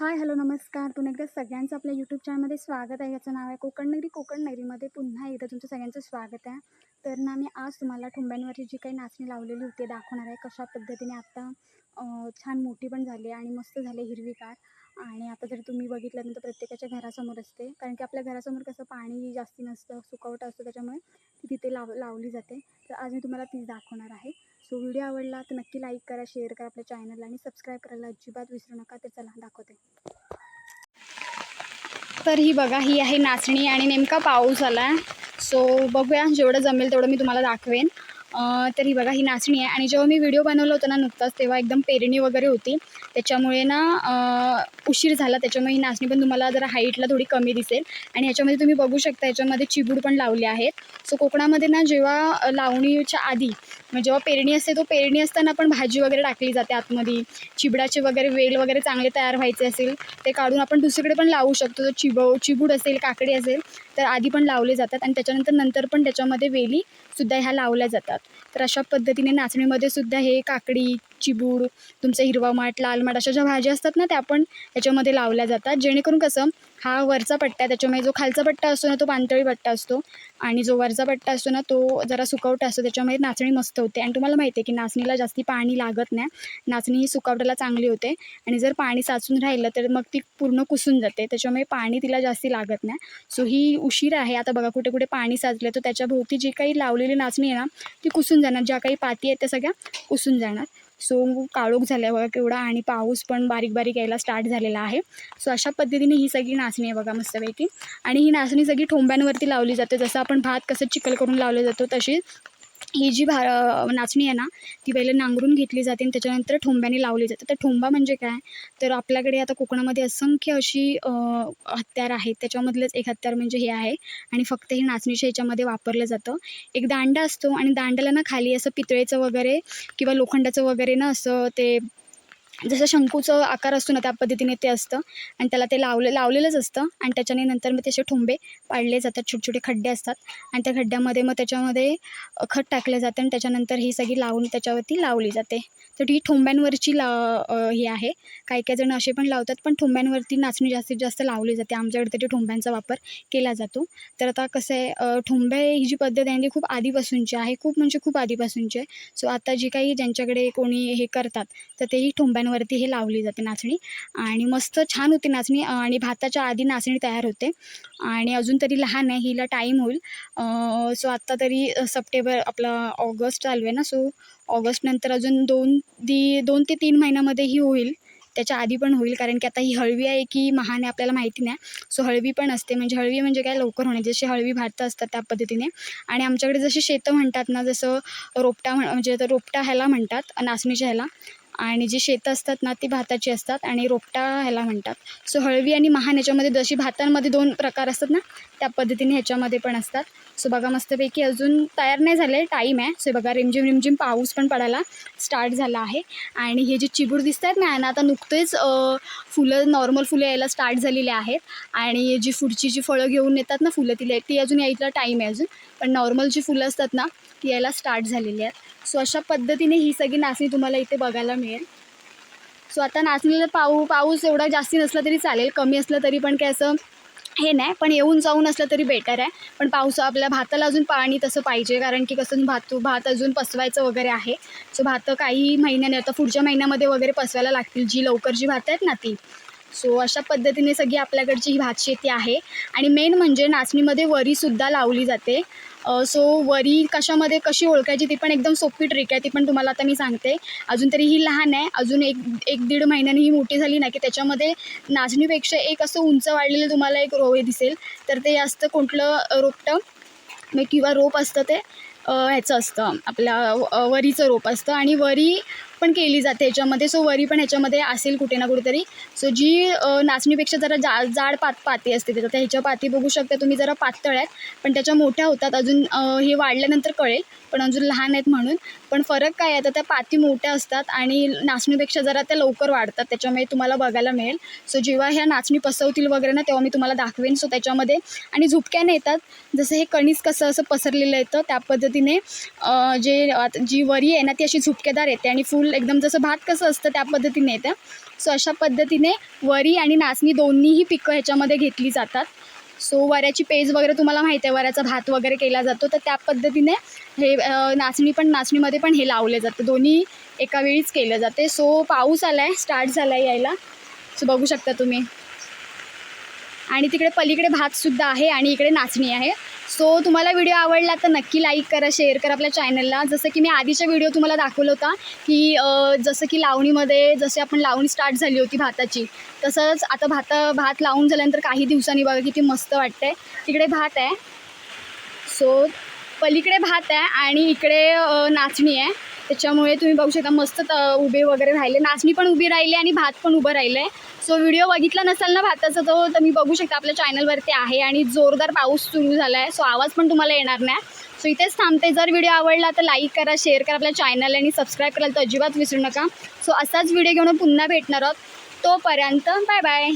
Hi hello नमस्कार. पुन्हा एकदा सगळ्यांचं आपल्या यूट्यूब चॅनलमध्ये स्वागत आहे. याचं नाव आहे कोकण नगरी कोकण नगरीमध्ये पुन्हा एकदा तुमचं सगळ्यांचं स्वागत आहे. तर ना मी आज तुम्हाला ठुंब्यांवरची जी काही नाचणी लावलेली होती दाखवणार आहे कशा पद्धतीने आत्ता छान मोठी पण झाली आहे आणि मस्त झाली हिरवीगार. आणि आता जर तुम्ही बघितलं तर प्रत्येकाच्या घरासमोर असते. कारण की आपल्या घरासमोर कसं पाणी जास्ती नसतं सुकवटं असतं त्याच्यामुळे ती तिथे लाव लावली जाते. तर आज मी तुम्हाला तीच दाखवणार आहे. सो व्हिडिओ आवडला तर नक्की लाईक करा शेअर करा आपल्या चॅनलला आणि सबस्क्राईब करायला अजिबात विसरू नका. तर चला दाखवते. तर ही बघा ही आहे नाचणी आणि नेमका पाऊस आला सो बघूया जेवढं जमेल तेवढं मी तुम्हाला दाखवेन. तर ही बघा ही नाचणी आहे. आणि जेव्हा मी व्हिडिओ बनवला होता ना नुकताच तेव्हा एकदम पेरणी वगैरे होती. त्याच्यामुळे ना उशीर झाला. त्याच्यामुळे ही नाचणी पण तुम्हाला जरा हाईटला थोडी कमी दिसेल. आणि ह्याच्यामध्ये तुम्ही बघू शकता याच्यामध्ये चिबूड पण लावले आहेत. सो कोकणामध्ये ना जेव्हा लावणीच्या आधी म्हणजे जेव्हा पेरणी असते तो पेरणी असताना पण भाजी वगैरे टाकली जाते आतमध्ये. चिबडाचे वगैरे वेल वगैरे चांगले तयार व्हायचे असेल ते काढून आपण दुसरीकडे पण लावू शकतो. तर चिब चिबूड असेल काकडी असेल तर आधी पण लावले जातात आणि त्याच्यानंतर नंतर पण त्याच्यामध्ये वेली सुद्धा ह्या लावल्या जातात. तर अशा पद्धतीने नाचणीमध्ये सुद्धा हे काकडी चिबूड तुमचं हिरवा माठ लाल माठ अशा ज्या भाज्या असतात ना त्या पण ह्याच्यामध्ये लावल्या जातात. जेणेकरून कसं हा वरचा पट्टा आहे त्याच्यामुळे जो खालचा पट्टा असतो ना तो पाणतळी पट्टा असतो. आणि जो वरचा पट्टा असतो ना तो जरा सुकवटा असतो त्याच्यामुळे नाचणी मस्त होते. आणि तुम्हाला माहिती आहे की नाचणीला जास्ती पाणी लागत नाही. नाचणी ही सुकवट्याला चांगली होते. आणि जर पाणी साचून राहिलं तर मग ती पूर्ण कुसून जाते. त्याच्यामुळे पाणी तिला जास्ती लागत नाही. सो ही उशीर आहे. आता बघा कुठे कुठे पाणी साचलं तर त्याच्याभोवती जी काही लावलेली नाचणी आहे ना ती कुसून जाणार. ज्या काही पाती आहेत त्या सगळ्या कुसून जाणार. सो काळोख झाल्या बघा केवढा आणि पाऊस पण बारीक बारीक यायला स्टार्ट झालेला आहे. सो अशा पद्धतीने ही सगळी नाचणी आहे बघा मस्तपैकी. आणि ही नाचणी सगळी ठोंब्यांवरती लावली जाते. जसं आपण भात कसं चिकल करून लावलं जातो तशी ही जी भा नाचणी आहे ना ती पहिले नांगरून घेतली जाते आणि त्याच्यानंतर ठोंब्याने लावली जाते. तर ठोंबा म्हणजे काय? तर आपल्याकडे आता कोकणामध्ये असंख्य अशी हत्यार आहेत. त्याच्यामधलंच एक हत्यार म्हणजे हे आहे आणि फक्त हे नाचणीच्या ह्याच्यामध्ये वापरलं जातं. एक दांडा असतो आणि दांड्याला ना खाली असं पितळेचं वगैरे किंवा लोखंडाचं वगैरे ना असं ते जसं शंकूचं आकार असतो ना त्या पद्धतीने ते असतं. आणि त्याला ते लावले लावलेलंच असतं. आणि त्याच्याने नंतर मग त्याचे ठोंबे पाडले जातात छोटे छोटे खड्डे असतात. आणि त्या खड्ड्यामध्ये मग त्याच्यामध्ये खत टाकलं जातं आणि त्याच्यानंतर ही सगळी लावून त्याच्यावरती लावली जाते. तर ही ठोंब्यांवरची ला हे आहे. काही काही जण असे पण लावतात पण ठोंब्यांवरती नाचणी जास्तीत जास्त लावली जाते. आमच्याकडे तरी ठोंब्यांचा वापर केला जातो. तर आता कसं आहे ठोंबे ही जी पद्धत आहे ती खूप आधीपासूनची आहे. खूप म्हणजे खूप आधीपासूनची आहे. सो आता जी काही ज्यांच्याकडे कोणी हे करतात तर तेही ठोंब्यांवर ठोंब्यांवरती हे लावली जाते नाचणी. आणि मस्त छान होते नाचणी आणि भाताच्या आधी नाचणी तयार होते. आणि अजून तरी लहान आहे हिला टाईम होईल. सो आत्ता तरी सप्टेंबर आपला ऑगस्ट चालू आहे ना सो ऑगस्टनंतर अजून दोन दी दोन ते तीन महिन्यामध्ये ही होईल. त्याच्या आधी पण होईल कारण की आता ही हळवी आहे की महान आहे आपल्याला माहिती नाही. सो हळवी पण असते म्हणजे हळवी म्हणजे काय लवकर होणे जशी हळवी भातं असतात त्या पद्धतीने. आणि आमच्याकडे जशी शेतं म्हणतात ना जसं रोपटा म्हण म्हणजे तर रोपटा ह्याला म्हणतात नाचणीच्या ह्याला. आणि जी शेतं असतात ना ती भाताची असतात आणि रोपटा ह्याला म्हणतात. सो हळवी आणि महान ह्याच्यामध्ये जशी भातांमध्ये दोन प्रकार असतात ना त्या पद्धतीने ह्याच्यामध्ये पण असतात. सो बघा मस्तपैकी अजून तयार नाही झाले टाईम आहे. सो बघा रिमझिम रिमझिम पाऊस पण पडायला स्टार्ट झाला आहे. आणि हे जे चिबूड दिसत आहेत ना यांना आता नुकतेच फुलं नॉर्मल फुलं यायला स्टार्ट झालेले आहेत. आणि जी पुढची जी फळं घेऊन येतात ना फुलं तिला ती अजून यायला टाईम आहे अजून. पण नॉर्मल जी फुलं असतात ना ती यायला स्टार्ट झालेली आहेत. सो अशा पद्धतीने ही सगळी नाचणी तुम्हाला इथे बघायला मिळेल. सो आता नाचणीला पाऊ पाऊस एवढा जास्ती नसला तरी चालेल कमी असलं तरी पण काय असं हे नाही पण येऊन जाऊन असलं तरी बेटर आहे. पण पाऊस आपल्या भाताला अजून पाणी तसं पाहिजे कारण की कसं भात भात अजून पसवायचं वगैरे आहे. सो भातं काही महिन्याने आता पुढच्या महिन्यामध्ये वगैरे पसवायला लागतील जी लवकर जी भात आहेत ना ती. सो अशा पद्धतीने सगळी आपल्याकडची ही भातशेती आहे. आणि मेन म्हणजे नाचणीमध्ये वरीसुद्धा लावली जाते. सो वरी कशामध्ये कशी ओळखायची ती पण एकदम सोपी ट्रिक आहे ती पण तुम्हाला आता मी सांगते. अजून तरी ही लहान आहे अजून एक एक दीड महिन्याने ही मोठी झाली ना की त्याच्यामध्ये नाचणीपेक्षा एक असं उंच वाढलेलं तुम्हाला एक रो हे दिसेल. तर ते असतं कुठलं रोपटं? किंवा रोप असतं ते ह्याचं असतं आपल्या वरीचं रोप असतं. आणि वरी पण केली जाते. ह्याच्यामध्ये सो वरी पण ह्याच्यामध्ये असेल कुठे ना कुठेतरी. सो जी नाचणीपेक्षा जरा जा जाड पात पाती असते त्याच्यात ह्याच्या पाती बघू शकता तुम्ही जरा पातळ आहेत. पण त्याच्या मोठ्या होतात. अजून हे वाढल्यानंतर कळेल. पण अजून लहान आहेत म्हणून. पण फरक काय आहे? तर त्या पाती मोठ्या असतात आणि नाचणीपेक्षा जरा त्या लवकर वाढतात. त्याच्यामुळे तुम्हाला बघायला मिळेल. सो जेव्हा ह्या नाचणी पसवतील वगैरे ना तेव्हा मी तुम्हाला दाखवेन. सो त्याच्यामध्ये आणि झुपक्याने येतात जसं हे कणीस कसं असं पसरलेलं येतं त्या पद्धतीने जे आता जी वरी आहे ना ती अशी झुपकेदार येते आणि फुल एकदम जसं भात कसं असतं त्या पद्धतीने येतं. सो अशा पद्धतीने वरी आणि नाचणी दोन्हीही पिकं ह्याच्यामध्ये घेतली जातात. सो वऱ्याची पेज वगैरे तुम्हाला माहिती आहे वऱ्याचा भात वगैरे केला जातो. तर त्या पद्धतीने हे नाचणी पण नाचणीमध्ये पण हे लावले जातं. दोन्ही एका वेळीच केलं जाते. सो पाऊस आला आहे स्टार्ट झाला आहे यायला. सो बघू शकता तुम्ही. आणि तिकडे पलीकडे भातसुद्धा आहे आणि इकडे नाचणी आहे. सो तुम्हाला व्हिडिओ आवडला तर नक्की लाईक करा शेअर करा आपल्या चॅनलला. जसं की मी आधीच्या व्हिडिओ तुम्हाला दाखवला होता की जसं की लावणीमध्ये जसे आपण लावणी स्टार्ट झाली होती भाताची तसंच आता भात भात लावून झाल्यानंतर काही दिवसांनी बघा किती मस्त वाटतंय. तिकडे भात आहे. सो पलीकडे भात आहे आणि इकडे नाचणी आहे. त्याच्यामुळे तुम्ही बघू शकता मस्त उभे वगैरे राहिले. नाचणी पण उभी राहिली आणि भात पण उभं राहिलं आहे सो व्हिडिओ बघितला नसाल ना भाताचा तो तर मी बघू शकता आपल्या चॅनलवरती आहे आणि जोरदार पाऊस सुरू झाला आहे सो आवाज पण तुम्हाला येणार नाही. सो इथेच थांबते. जर व्हिडिओ आवडला तर लाईक करा शेअर करा आपल्या चॅनल आणि सबस्क्राईब करायला तर अजिबात विसरू नका. सो असाच व्हिडिओ घेऊन पुन्हा भेटणार आहोत. तोपर्यंत बाय बाय